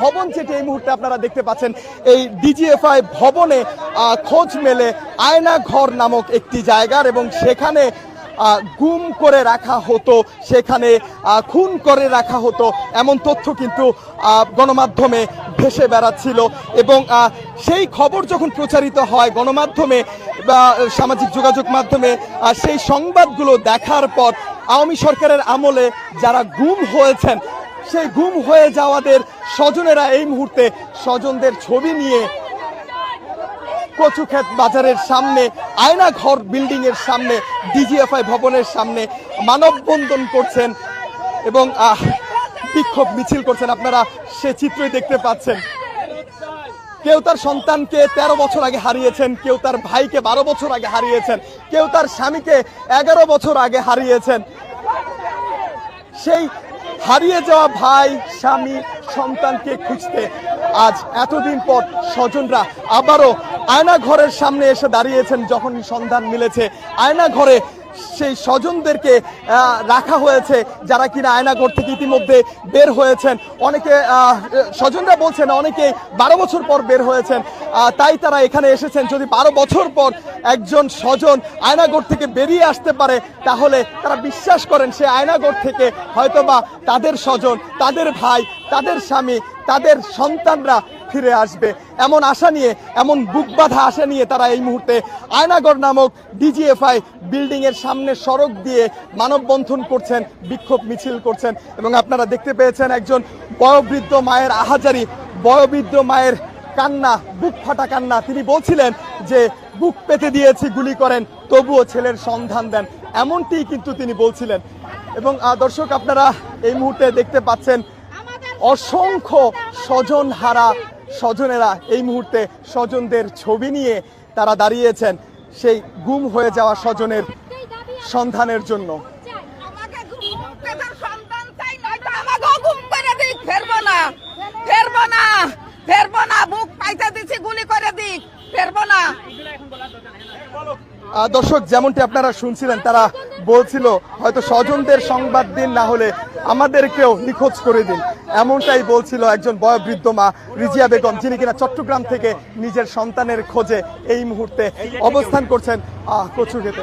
ভবন যেটি এই মুহূর্তে আপনারা দেখতে পাচ্ছেন, এই ডিজিএফআই ভবনে খোঁজ মেলে আয়না ঘর নামক একটি জায়গার এবং সেখানে গুম করে রাখা হতো, সেখানে খুন করে রাখা হতো এমন তথ্য কিন্তু গণমাধ্যমে ভেসে বেড়াচ্ছিল এবং সেই খবর যখন প্রচারিত হয় গণমাধ্যমে বা সামাজিক যোগাযোগ মাধ্যমে সেই সংবাদগুলো দেখার পর আওয়ামী সরকারের আমলে যারা গুম হয়েছেন সেই গুম হয়ে যাওয়াদের স্বজনেরা এই মুহূর্তে স্বজনদের ছবি নিয়ে কচুক্ষেত বাজারের সামনে আয়না ঘর বিল্ডিং এর সামনে, ডিজিএফআই ভবনের সামনে মানববন্ধন করছেন এবং বিক্ষোভ মিছিল করছেন। আপনারা সে চিত্রই দেখতে পাচ্ছেন। কেউ তার সন্তানকে তেরো বছর আগে হারিয়েছেন, কেউ তার ভাইকে বারো বছর আগে হারিয়েছেন, কেউ তার স্বামীকে এগারো বছর আগে হারিয়েছেন। সেই হারিয়ে যাওয়া ভাই, স্বামী, সন্তানকে খুঁজতে আজ এতদিন পর স্বজনরা আবারও আয়না ঘরের সামনে এসে দাঁড়িয়েছেন যখন সন্ধান মিলেছে। আয়না ঘরে সেই স্বজনদেরকে রাখা হয়েছে যারা কিনা আয়নাঘর থেকে ইতিমধ্যে বের হয়েছেন। অনেকে স্বজনরা বলছেন অনেকে বারো বছর পর বের হয়েছেন। তাই তারা এখানে এসেছেন। যদি বারো বছর পর একজন স্বজন আয়নাঘর থেকে বেরিয়ে আসতে পারে, তাহলে তারা বিশ্বাস করেন সে আয়নাঘর থেকে হয়তোবা তাদের স্বজন, তাদের ভাই, তাদের স্বামী, তাদের সন্তানরা ফিরে আসবে। এমন আশা নিয়ে এমন বুক বাঁধা আশা নিয়ে তারা এই মুহূর্তে আয়নাগর নামক ডিজিএফআই বিল্ডিং এর সামনে সড়ক দিয়ে মানববন্ধন করছেন বিক্ষোভ মিছিল করছেন এবং আপনারা দেখতে পেয়েছেন একজন বয়োবৃদ্ধ মায়ের আহাজারি বয়োবৃদ্ধ মায়ের কান্না বুক ফাটা কান্না। তিনি বলছিলেন যে বুক পেতে দিয়েছি গুলি করেন তবুও ছেলের সন্ধান দেন। এমনটি কিন্তু তিনি বলছিলেন। এবং দর্শক আপনারা এই মুহূর্তে দেখতে পাচ্ছেন অসংখ্য স্বজন হারা স্বজনেরা এই মুহূর্তে স্বজনদের ছবি নিয়ে তারা দাঁড়িয়েছেন। সেই গুম হয়ে যাওয়া স্বজনের সন্ধানের জন্য। ফেরবো না ফেরবো না ফেরবো না বুক পাইতে দিছি গুলি করে দিক। ফেরবো না। দর্শক যেমনটি আপনারা শুনছিলেন তারা বলছিল হয়তো স্বজনদের সংবাদ দিন না হলে আমাদেরকেও নিখোঁজ করে দিন। এমনটাই বলছিল একজন বয়োবৃদ্ধ মা রিজিয়া বেগম যিনি কিনা চট্টগ্রাম থেকে নিজের সন্তানের খোঁজে এই মুহূর্তে অবস্থান করছেন। কচুঘেতে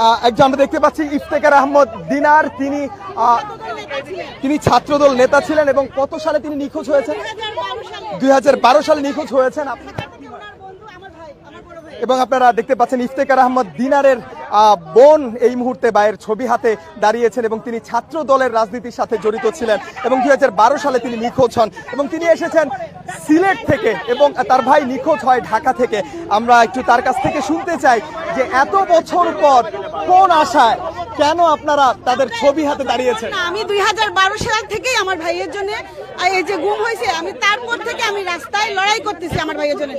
আহ, একজন আমরা দেখতে পাচ্ছি ইফতেকার আহমদ দিনার। তিনি তিনি ছাত্রদল নেতা ছিলেন এবং কত সালে তিনি নিখোঁজ হয়েছেন? দুই হাজার বারো সালে নিখোঁজ হয়েছেন। আপনি এবং আপনারা দেখতে পাচ্ছেন ইফতেকার আহমদ দিনারের বোন এই মুহূর্তে বায়ের ছবি হাতে দাঁড়িয়েছেন এবং তিনি ছাত্র দলের রাজনীতির সাথে জড়িত ছিলেন এবং দুই হাজার বারো সালে তিনি নিখোঁজ হন এবং তিনি এসেছেন সিলেট থেকে এবং তার ভাই নিখোঁজ হয় ঢাকা থেকে। আমরা একটু তার কাছ থেকে শুনতে চাই যে এত বছর পর কোন আশায় কেন আপনারা তাদের ছবি হাতে দাঁড়িয়েছেন? না, আমি দুই হাজার বারো সাল থেকেই আমার ভাইয়ের জন্য এই যে গুম হয়েছে আমি তারপর থেকে আমি রাস্তায় লড়াই করতেছি আমার ভাইয়ের জন্য।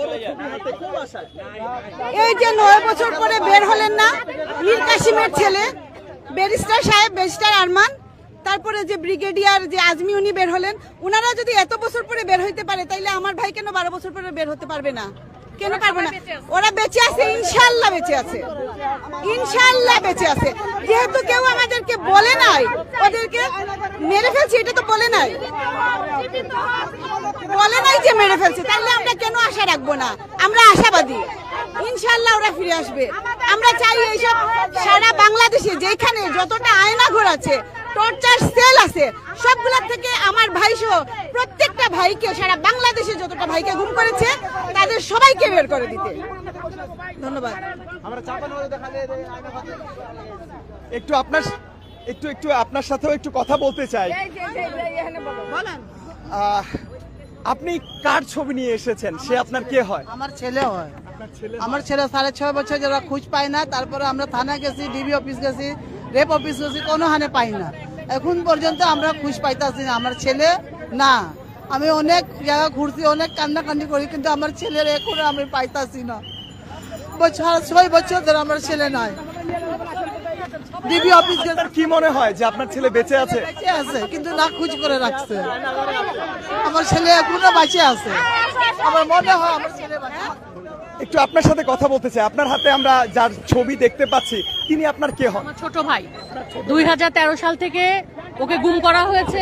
এই যে নয় বছর পরে বের হলেন না মীর কাসিমের ছেলে ব্যারিস্টার সাহেব ব্যারিস্টার আরমান তারপরে যে ব্রিগেডিয়ার যে আজমি উনি বের হলেন ওনারা যদি এত বছর পরে বের হইতে পারে তাইলে আমার ভাই কেন বারো বছর পরে বের হতে পারবে না? কেন পারবে না? ওরা বেঁচে আছে ইনশাল্লাহ বেঁচে আছে। ইনশাল্লাহ বেঁচে আছে। যেহেতু কেউ আমাদেরকে বলে নাই ওদেরকে মেরে ফেলছে এটা তো বলে নাই। বলে নাই যে মেরে ফেলছে তাহলে আমরা কেন আশা রাখব না? আমরা আশাবাদী। ইনশাল্লাহ ওরা ফিরে আসবে। আমরা চাই এইসব সারা বাংলাদেশে যেখানে যতটা আয়না ঘর আছে টর্চার সেল আছে। সবগুলোর থেকে আমার ভাই সহ প্রত্যেকটা ভাইকে সারা বাংলাদেশে যতটা ভাইকে গুম করেছে তাদের সবাইকে বের করে দিতে। ধন্যবাদ। একটু আপনার একটু একটু আপনার সাথেও একটু কথা বলতে চাই। আপনি কার ছবি নিয়ে এসেছেন? সে আপনার কে হয়? আমার ছেলে হয়। আমার ছেলে সাড়ে ছয় বছর যারা খুঁজ পায় না তারপরে আমরা থানা গেছি ডিবি অফিস গেছি রেপ অফিস গেছি কোনো হানে পাই না। এখন পর্যন্ত আমরা খুঁজ পাইতাছি না আমার ছেলে না। আমি অনেক জায়গা ঘুরছি অনেক কান্নাকান্নি করি কিন্তু আমার ছেলের এখন আমি পাইতাছি না। বছর ছয় বছর ধরে আমার ছেলে নাই। ডিবি অফিস কি মনে হয় যে আপনার ছেলে বেঁচে আছে? বেঁচে আছে কিন্তু না খুঁজ করে রাখছে। আমার ছেলে এখনও বাঁচে আছে। আমার মনে হয় আমার ছেলে বাঁচে। একটু আপনার সাথে কথা বলতে চাই। আপনার হাতে আমরা যার ছবি দেখতে পাচ্ছি, তিনি আপনার কে হন? ছোট ভাই। দুই হাজার তেরো সাল থেকে ওকে গুম করা হয়েছে।